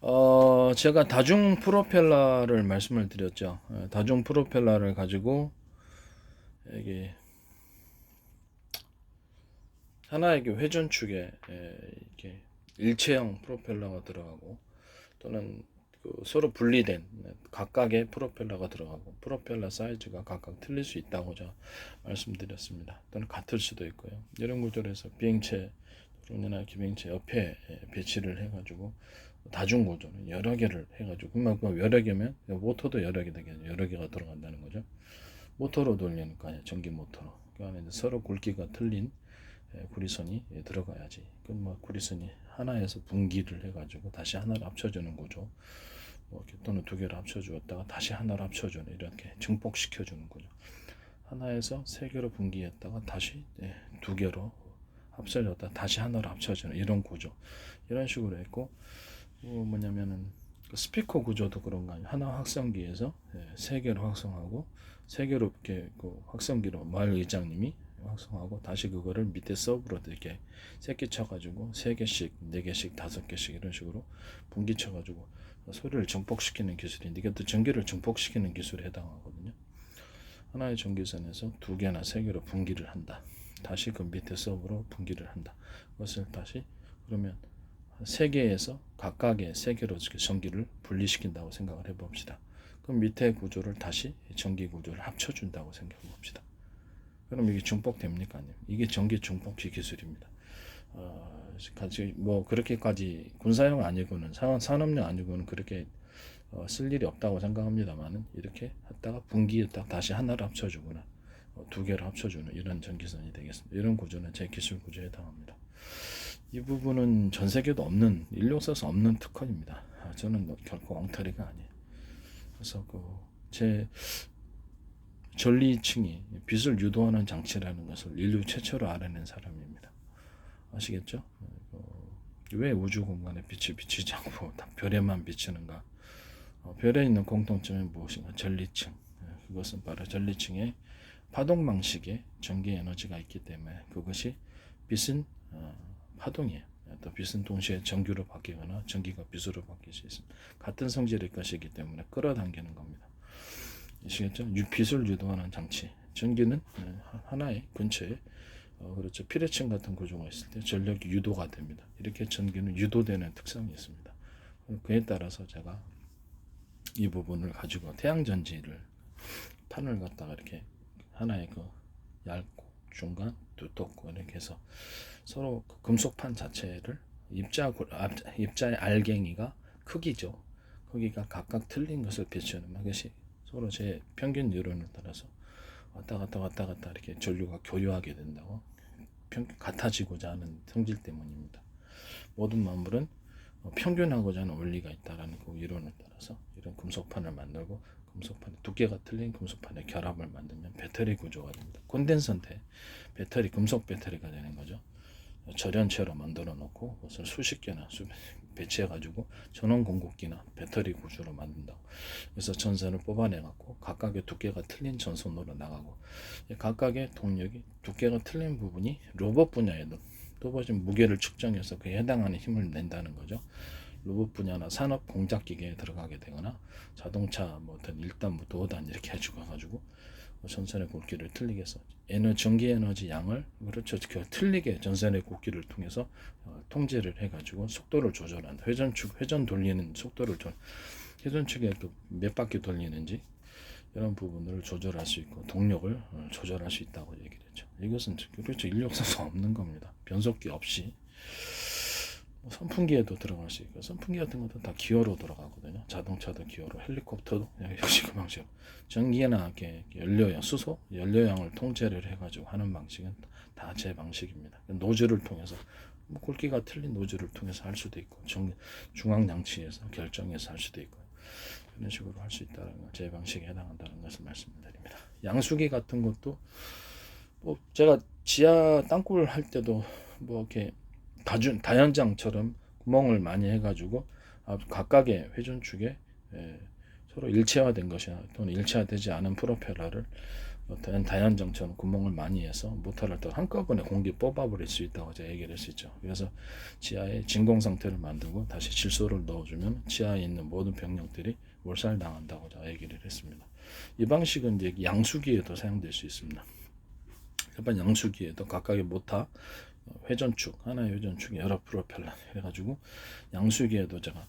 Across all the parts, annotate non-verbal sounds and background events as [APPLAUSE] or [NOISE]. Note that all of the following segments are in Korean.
어, 제가 다중 프로펠러를 말씀을 드렸죠. 예, 다중 프로펠러를 가지고 이게 하나의 그 회전축에 예, 이렇게 일체형 프로펠러가 들어가고 또는 그 서로 분리된 각각의 프로펠러가 들어가고 프로펠러 사이즈가 각각 틀릴 수 있다고자 말씀드렸습니다. 또는 같을 수도 있고요. 이런 구조에서 비행체 론이나 기병체 옆에 예, 배치를 해가지고 다중 구조는 여러 개를 해가지고 그만큼 여러 개면 모터도 여러 개 되겠죠. 여러 개가 들어간다는 거죠. 모터로 돌리니까 전기 모터로 그 안에 서로 굵기가 틀린 예, 구리선이 예, 들어가야지. 그럼 뭐 구리선이 하나에서 분기를 해가지고 다시 하나를 합쳐주는 구조. 뭐 또는 두 개를 합쳐주었다가 다시 하나를 합쳐주는 이렇게 증폭시켜주는 거죠. 하나에서 세 개로 분기했다가 다시 예, 두 개로 합쳐졌다 다시 하나로 합쳐지는 이런 구조 이런 식으로 했고 뭐 뭐냐면은 그 스피커 구조도 그런 거 아니에요 하나 확성기에서 예, 세 개로 확성하고 세 개로 이렇게 그 확성기로 마을 의장님이 확성하고 다시 그거를 밑에 서브로 이렇게 새끼 쳐가지고 세 개씩 네 개씩 다섯 개씩 이런 식으로 분기 쳐가지고 소리를 증폭시키는 기술인데 또 전기를 증폭시키는 기술에 해당하거든요. 하나의 전기선에서 두 개나 세 개로 분기를 한다. 다시 그 밑에 서브로 분기를 한다. 그것을 다시 그러면 세 개에서 각각의 세 개로 이렇게 전기를 분리시킨다고 생각을 해봅시다. 그럼 밑에 구조를 다시 전기 구조를 합쳐준다고 생각해 봅시다. 그럼 이게 중폭됩니까? 아니요. 이게 전기 중폭시 기술입니다. 어, 뭐 그렇게까지 군사용 아니고는 산- 산업용 아니고는 그렇게 어, 쓸 일이 없다고 생각합니다만은 이렇게 했다가 분기했다 다시 하나를 합쳐주거나 어, 두 개를 합쳐주는 이런 전기선이 되겠습니다. 이런 구조는 제 기술 구조에 해당합니다. 이 부분은 전 세계도 없는 인류 역사에서 없는 특허입니다. 아, 저는 뭐 결코 엉터리가 아니에요. 그래서 그 제 전리층이 빛을 유도하는 장치라는 것을 인류 최초로 알아낸 사람입니다. 아시겠죠? 어, 왜 우주 공간에 빛이 비치지 않고 다 별에만 비치는가? 어, 별에 있는 공통점이 무엇인가? 전리층. 예, 그것은 바로 전리층의 파동 방식의 전기 에너지가 있기 때문에 그것이 빛은 어, 파동이에요. 또 빛은 동시에 전기로 바뀌거나 전기가 빛으로 바뀔 수 있습니다. 같은 성질의 것이기 때문에 끌어당기는 겁니다. 아시겠죠? 유- 빛을 유도하는 장치. 전기는 예, 하- 하나의 근처에 어, 그렇죠. 피레층 같은 구조가 있을 때 전력이 유도가 됩니다. 이렇게 전기는 유도되는 특성이 있습니다. 그에 따라서 제가 이 부분을 가지고 태양전지를 판을 갖다가 이렇게 하나의 그 얇고 중간 두텁고 이렇게 해서 서로 그 금속판 자체를 입자 입자의 알갱이가 크기죠. 크기가 각각 틀린 것을 비추는 것이 서로 제 평균 이론을 따라서 왔다 갔다 왔다 갔다 이렇게 전류가 교류하게 된다고 평, 같아지고자 하는 성질 때문입니다. 모든 만물은 어, 평균하고자 하는 원리가 있다라는 그 이론을 따라서 이런 금속판을 만들고 금속판의 두께가 틀린 금속판의 결합을 만들면 배터리 구조가 됩니다. 콘덴서인데 배터리 금속 배터리가 되는 거죠. 절연체로 만들어 놓고 그것을 수십 개나 수 배치해 가지고 전원 공급기나 배터리 구조로 만든다고. 그래서 전선을 뽑아내 갖고 각각의 두께가 틀린 전선으로 나가고 이 각각의 동력이 두께가 틀린 부분이 로봇 분야에도 또 무게를 측정해서 그에 해당하는 힘을 낸다는 거죠. 로봇 분야나 산업 공작 기계에 들어가게 되거나 자동차 뭐 어떤 1단, 5단 이렇게 해주고 가지고 전선의 굵기를 틀리게 해서 에너 전기 에너지 양을 그렇죠 그 틀리게 전선의 굵기를 통해서 어, 통제를 해가지고 속도를 조절한다. 회전축 회전 돌리는 속도를 조 회전축에 그몇 바퀴 돌리는지 이런 부분을 조절할 수 있고 동력을 어, 조절할 수 있다고 얘기를 했죠. 이것은 그렇죠 역사상 없는 겁니다. 변속기 없이 뭐 선풍기에도 들어갈 수 있고 선풍기 같은 것도 다 기어로 들어가거든요. 자동차도 기어로, 헬리콥터도 역시 그 방식. 전기나 이렇게 연료양, 수소, 연료양을 통제를 해가지고 하는 방식은 다 제 방식입니다. 노즐을 통해서 뭐 굵기가 틀린 노즐을 통해서 할 수도 있고 중, 중앙 장치에서 결정해서 할 수도 있고 이런 식으로 할 수 있다는 건제 방식에 해당한다는 것을 말씀드립니다. 양수기 같은 것도 뭐 제가 지하 땅굴 할 때도 뭐 이렇게 다준 다연장처럼 구멍을 많이 해가지고 아, 각각의 회전축에 예, 서로 일체화된 것이나 또는 일체화되지 않은 프로펠러를 어떤 다연 정처럼 구멍을 많이 해서 모터를 또 한꺼번에 공기 뽑아버릴 수 있다고 제가 얘기를 했었죠. 그래서 지하에 진공 상태를 만들고 다시 질소를 넣어주면 지하에 있는 모든 병력들이 몰살당한다고 제가 얘기를 했습니다. 이 방식은 이제 양수기에도 사용될 수 있습니다. 일반 양수기에도 각각의 모터, 회전축, 하나의 회전축, 여러 프로펠러 해가지고 양수기에도 제가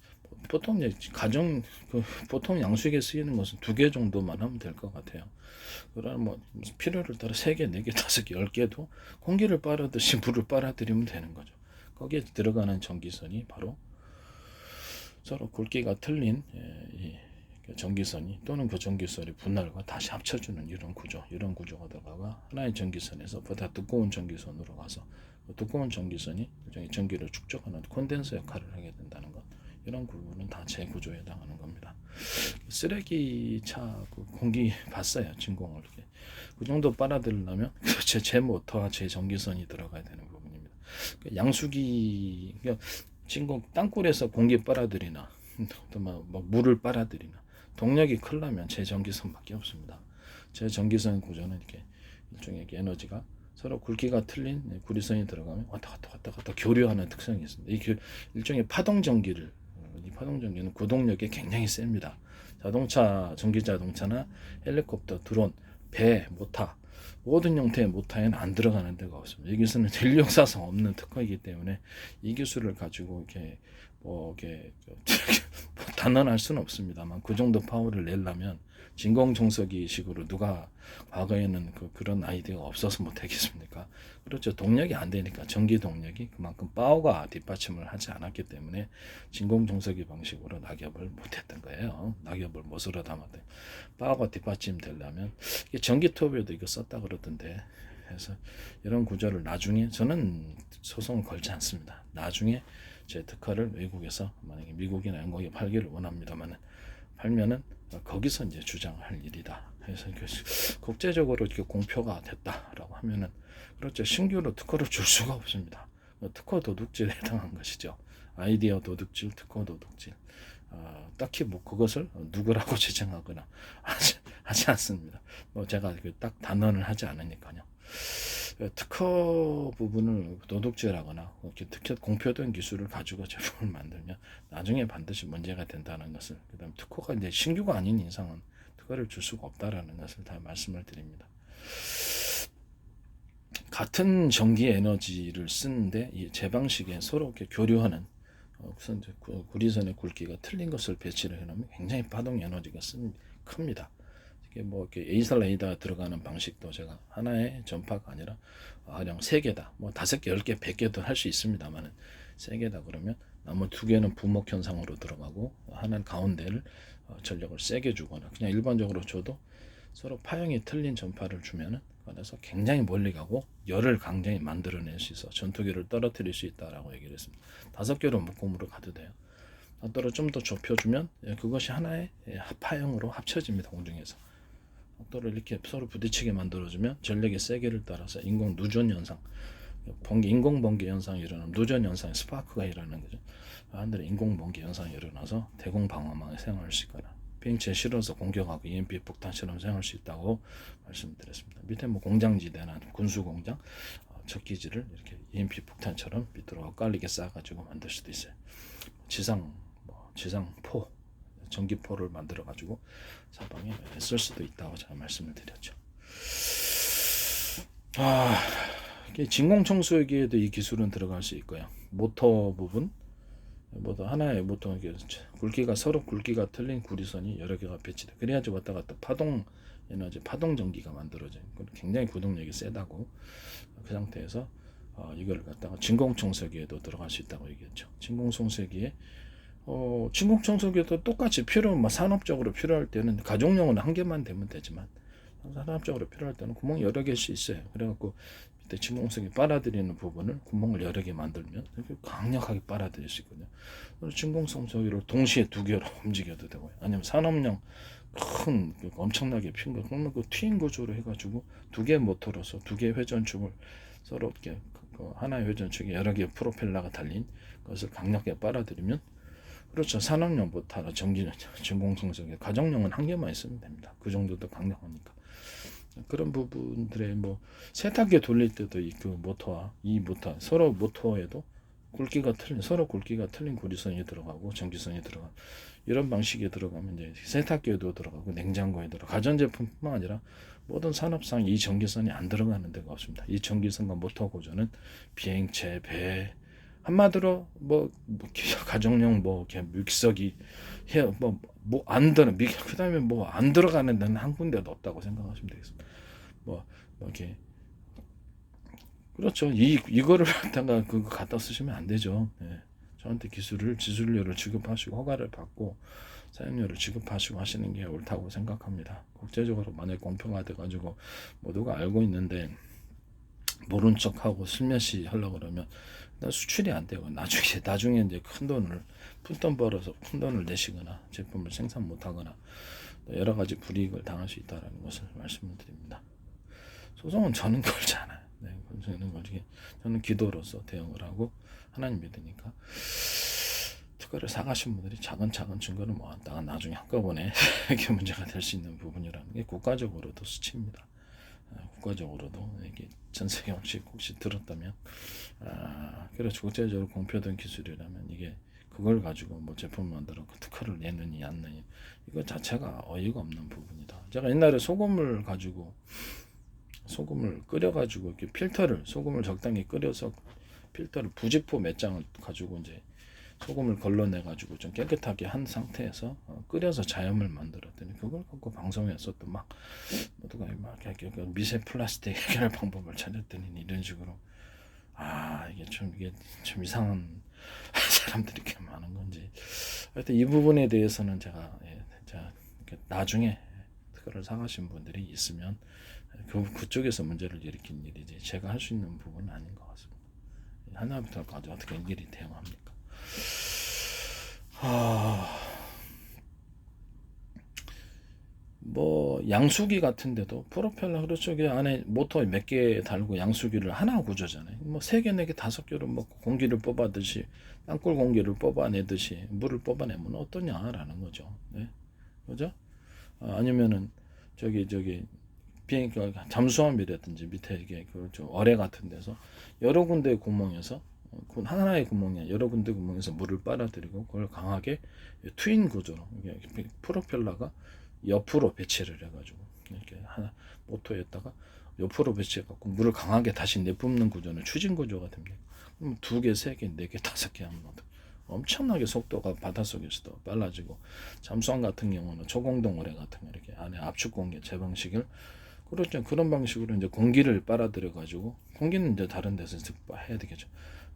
보통 가정 그 보통 양수기에 쓰이는 것은 두 개 정도만 하면 될 것 같아요. 그러나 뭐 필요를 따라 세 개, 네 개, 다섯 개, 열 개도 공기를 빨아듯이 [LAUGHS] 물을 빨아들이면 되는 거죠. 거기에 들어가는 전기선이 바로 서로 굵기가 틀린 예, 이 전기선이 또는 그 전기선의 분할과 다시 합쳐주는 이런 구조, 이런 구조가 들어가가 하나의 전기선에서 보다 두꺼운 전기선으로 가서 그 두꺼운 전기선이 일종의 전기를 축적하는 콘덴서 역할을 하게 된다는 것. 이런 부분은 다 재구조에 해당하는 겁니다. 쓰레기차 그 공기 [LAUGHS] 봤어요 진공을 이렇게 그 정도 빨아들이려면 [LAUGHS] 제, 제 모터와 제 전기선이 들어가야 되는 부분입니다. 그 양수기 그러니까 진공 땅굴에서 공기 빨아들이나 [LAUGHS] 또막 뭐 물을 빨아들이나 동력이 크려면 제 전기선밖에 없습니다. 제 전기선 구조는 이렇게 일종의 에너지가 서로 굵기가 틀린 구리선이 들어가면 왔다 갔다 왔다 갔다 교류하는 특성이 있습니다. 이 일종의 파동 전기를 이 파동 전기는 구동력이 굉장히 셉니다. 자동차, 전기 자동차나 헬리콥터, 드론, 배, 모터 모든 형태의 모터에는 안 들어가는 데가 없습니다. 여기서는 인력사상 없는 특허이기 때문에 이 기술을 가지고 이렇게 뭐 이렇게 [LAUGHS] 단언할 수는 없습니다만 그 정도 파워를 내려면 진공청소기식으로 누가 과거에는 그 그런 아이디어가 없어서 못하겠습니까? 그렇죠. 동력이 안 되니까 전기 동력이 그만큼 파워가 뒷받침을 하지 않았기 때문에 진공청소기 방식으로 낙엽을 못했던 거예요. 낙엽을 못으로 담았대. 파워가 뒷받침 되려면 전기 투업에도 이거 썼다 그러던데. 그래서 이런 구조를 나중에 저는 소송을 걸지 않습니다. 나중에 제 특허를 외국에서 만약에 미국이나 영국에 팔기를 원합니다만 팔면은 거기서 이제 주장할 일이다. 그래서 국제적으로 이렇게 공표가 됐다라고 하면은 그렇죠. 신규로 특허를 줄 수가 없습니다. 뭐 특허 도둑질에 해당한 것이죠. 아이디어 도둑질, 특허 도둑질. 어, 딱히 뭐 그것을 누구라고 [LAUGHS] 지정하거나 하지, 하지 않습니다. 뭐 제가 그 딱 단언을 하지 않으니까요. 특허 부분을 도둑질하거나 특허 공표된 기술을 가지고 제품을 만들면 나중에 반드시 문제가 된다는 것을 그다음 특허가 이제 신규가 아닌 이상은 특허를 줄 수가 없다라는 것을 다 말씀을 드립니다. 같은 전기 에너지를 쓰는데 제 방식에 서로 이렇게 교류하는 어, 우선 구리선의 굵기가 틀린 것을 배치를 해놓으면 굉장히 파동 에너지가 쓴, 큽니다. 이게 뭐 이렇게 에이설 레이더 들어가는 방식도 제가 하나의 전파가 아니라 그냥 세 개다, 뭐 다섯 개, 열 개, 백 개도 할 수 있습니다만은 세 개다 그러면 나머 두 개는 부목 현상으로 들어가고 하나는 가운데를 어, 전력을 세게 주거나 그냥 일반적으로 줘도 서로 파형이 틀린 전파를 주면은 그래서 굉장히 멀리 가고 열을 굉장히 만들어낼 수 있어 전투기를 떨어뜨릴 수 있다라고 얘기를 했습니다. 다섯 개로 묶음으로 가도 돼요. 또를 좀더 좁혀주면 예, 그것이 하나의 예, 파형으로 합쳐집니다 공중에서. 각도를 이렇게 서로 부딪히게 만들어주면 전력의 세계를 따라서 인공 누전 현상, 번개, 인공 번개 현상이 일어나면 누전 현상, 스파크가 일어나는 거죠. 사람들이 인공 번개 현상이 일어나서 대공 방어망에 사용할 수 있거나 비행체에 실어서 공격하고 EMP 폭탄처럼 사용할 수 있다고 말씀드렸습니다. 밑에 뭐 공장지대나 군수 공장, 어, 적기지를 이렇게 EMP 폭탄처럼 밑으로 엇갈리게 쌓아가지고 만들 수도 있어요. 지상, 뭐 지상포 전기포를 만들어 가지고 사방에 쓸 수도 있다고 제가 말씀을 드렸죠. 아, 진공 청소기에도 이 기술은 들어갈 수 있고요. 모터 부분, 모터 하나의 모터 굵기가 서로 굵기가 틀린 구리선이 여러 개가 배치돼. 그래야지 왔다 갔다 파동 에너지, 파동 전기가 만들어져요. 굉장히 구동력이 세다고 그 상태에서 어, 이걸 갖다가 진공 청소기에도 들어갈 수 있다고 얘기했죠. 진공 청소기에 어, 진공 청소기도 똑같이 필요, 뭐 산업적으로 필요할 때는 가정용은 한 개만 되면 되지만 산업적으로 필요할 때는 구멍이 여러 개씩 있어요. 그래갖고 밑에 진공청소기 빨아들이는 부분을 구멍을 여러 개 만들면 강력하게 빨아들일 수 있거든요. 진공청소기를 동시에 두 개로 [LAUGHS] 움직여도 되고요. 아니면 산업용 큰그 엄청나게 핀 거, 그러면 그 트윈 구조로 해가지고 두개 모터로서 두개 회전축을 서로 이렇게 그 하나의 회전축에 여러 개의 프로펠러가 달린 것을 강력하게 빨아들이면 그렇죠. 산업용부터 전기, [LAUGHS] 전공성적에 가정용은 한 개만 있으면 됩니다. 그 정도도 강력하니까. 그런 부분들의 뭐 세탁기 돌릴 때도 이 그 모터와 이 모터 서로 모터에도 굵기가 틀린 서로 굵기가 틀린 구리선이 들어가고 전기선이 들어가 이런 방식에 들어가면 이제 세탁기에도 들어가고 냉장고에 들어 가전제품뿐만 아니라 모든 산업상 이 전기선이 안 들어가는 데가 없습니다. 이 전기선과 모터 구조는 비행체, 배 한마디로 뭐, 뭐 가정용 뭐 이렇게 믹서기 해뭐뭐안 들어 믹 그다음에 뭐 안 들어가는 데는 한 군데도 없다고 생각하시면 되겠습니다. 뭐, 뭐 이렇게 그렇죠. 이 이거를 [LAUGHS] 갖다가 그거 갖다 쓰시면 안 되죠. 예. 저한테 기술을 지술료를 지급하시고 허가를 받고 사용료를 지급하시고 하시는 게 옳다고 생각합니다. 국제적으로 만약 공평화돼 가지고 모두가 알고 있는데 모른 척하고 슬며시 하려고 그러면 수출이 안 되고 나중에 [LAUGHS] 나중에 이제 큰 돈을 푼돈 벌어서 큰 돈을 내시거나 제품을 생산 못하거나 여러 가지 불이익을 당할 수 있다는 것을 말씀을 드립니다. 소송은 저는 [LAUGHS] 걸지 않아요. 네, 저는 걸지. 저는 기도로서 대응을 하고 하나님 믿으니까 특허를 사가신 분들이 차근차근 증거를 모았다가 나중에 한꺼번에 [LAUGHS] 이게 문제가 될 수 있는 부분이라는 게 국가적으로도 수치입니다. 아, 국가적으로도 이게 전 세계 혹시 혹시 들었다면 아, 그래서 국제적으로 공표된 기술이라면 이게 그걸 가지고 뭐 제품 만들어 그 특허를 내느니 안 내느니 이거 자체가 어이가 없는 부분이다. 제가 옛날에 소금을 가지고 소금을 끓여 가지고 이렇게 필터를 소금을 적당히 끓여서 필터를 부직포 몇 장을 가지고 이제 소금을 걸러내 가지고 좀 깨끗하게 한 상태에서 어, 끓여서 자염을 만들었더니 그걸 갖고 방송에서 또막 모두가 막 이렇게 그 미세 플라스틱 해결 방법을 찾았더니 이런 식으로 아 이게 좀 이게 좀 이상한 [LAUGHS] 사람들이 이렇게 많은 건지 하여튼 이 부분에 대해서는 제가 예, 자 나중에 특허를 상하신 분들이 있으면 그 그쪽에서 문제를 일으킨 일이지 제가 할 수 있는 부분은 아닌 것 같습니다. 하나부터까지 어떻게 일일이 대응합니까? 아, 뭐 양수기 같은데도 프로펠러 그렇죠. 그 안에 모터 몇 개 달고 양수기를 하나 구조잖아요. 뭐 세 개, 네 개, 다섯 개로 뭐 공기를 뽑아듯이 땅굴 공기를 뽑아내듯이 물을 뽑아내면 어떠냐라는 거죠. 네, 그죠? 아, 아니면은 저기 저기 비행 그 잠수함이라든지 밑에 이게 그저 어뢰 같은 데서 여러 군데 구멍에서 그 하나의 구멍에 여러 군데 구멍에서 물을 빨아들이고 그걸 강하게 트윈 구조로 프로펠러가 옆으로 배치를 해가지고 이렇게 하나 모터에다가 옆으로 배치해갖고 물을 강하게 다시 내뿜는 구조는 추진 구조가 됩니다. 그럼 두 개, 세 개, 네 개, [LAUGHS] 다섯 개 하면 엄청나게 속도가 바닷속에서도 빨라지고 잠수함 같은 경우는 초공동 오래 같은 거 이렇게 안에 압축 공기 제방식을 그렇죠 그런 방식으로 이제 공기를 빨아들여 가지고 공기는 이제 다른 데서 해야 되겠죠.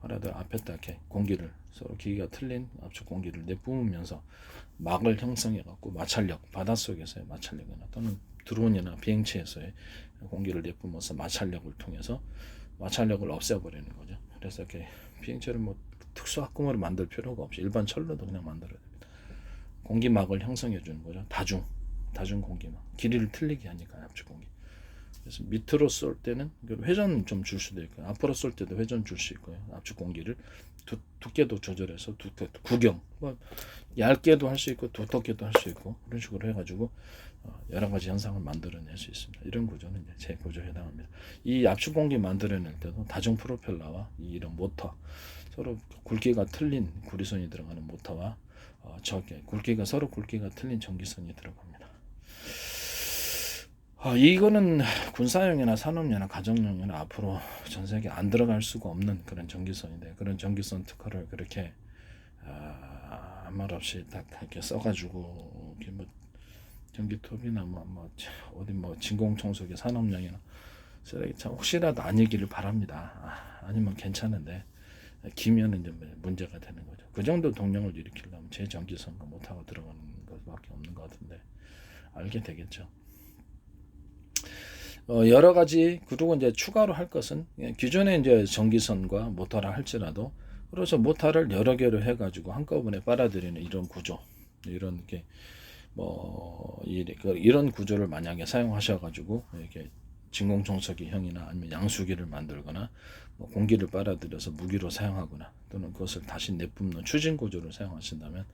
알아들 앞에다 이렇게 공기를 서로 기기가 틀린 압축 공기를 내뿜으면서 막을 형성해 갖고 마찰력 바닷속에서의 마찰력이나 또는 드론이나 비행체에서의 공기를 내뿜어서 마찰력을 통해서 마찰력을 없애버리는 거죠. 그래서 이렇게 비행체를 뭐 특수 합금으로 만들 필요가 없이 일반 철로도 그냥 만들어야 됩니다. 공기막을 형성해 주는 거죠. 다중 다중 공기막 길이를 틀리게 하니까 압축 공기. 그래서 밑으로 쏠 때는 회전 좀 줄 수도 있고요. 앞으로 쏠 때도 회전 줄 수 있고요. 압축 공기를 두, 두께도 조절해서 두께 구경 뭐 얇게도 할 수 있고 두텁게도 할 수 있고 그런 식으로 해가지고 어, 여러 가지 현상을 만들어낼 수 있습니다. 이런 구조는 이제 제 구조에 해당합니다. 이 압축 공기 만들어낼 때도 다중 프로펠러와 이 이런 모터 서로 굵기가 틀린 구리선이 들어가는 모터와 어, 저게 굵기가 서로 굵기가 틀린 전기선이 들어갑니다. 아, 이거는 군사용이나 산업용이나 가정용이나 앞으로 전 세계 안 들어갈 수가 없는 그런 전기선인데 그런 전기선 특허를 그렇게 아, 아무 말 없이 딱 이렇게 써가지고 이렇게 뭐 전기톱이나 뭐, 뭐 어디 뭐 진공청소기 산업용이나 쓰레기 참 혹시라도 아니기를 바랍니다. 아, 아니면 괜찮은데 기면은 이제 문제가 되는 거죠. 그 정도 동력을 일으키려면 제 전기선과 못하고 들어가는 것밖에 없는 것 같은데 알게 되겠죠. 어, 여러 가지 그리고 이제 추가로 할 것은 예, 기존에 이제 전기선과 모터라 할지라도 그래서 모터를 여러 개로 해가지고 한꺼번에 빨아들이는 이런 구조 이런 게뭐 그 이런 구조를 만약에 사용하셔가지고 이렇게 진공청소기 형이나 아니면 양수기를 만들거나 뭐 공기를 빨아들여서 무기로 사용하거나 또는 그것을 다시 내뿜는 추진 구조를 사용하신다면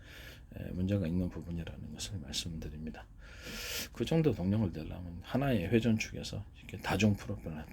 에, 문제가 있는 부분이라는 것을 말씀드립니다. 그 정도 동력을 내려면 하나의 회전축에서 이렇게 다중 프로펠러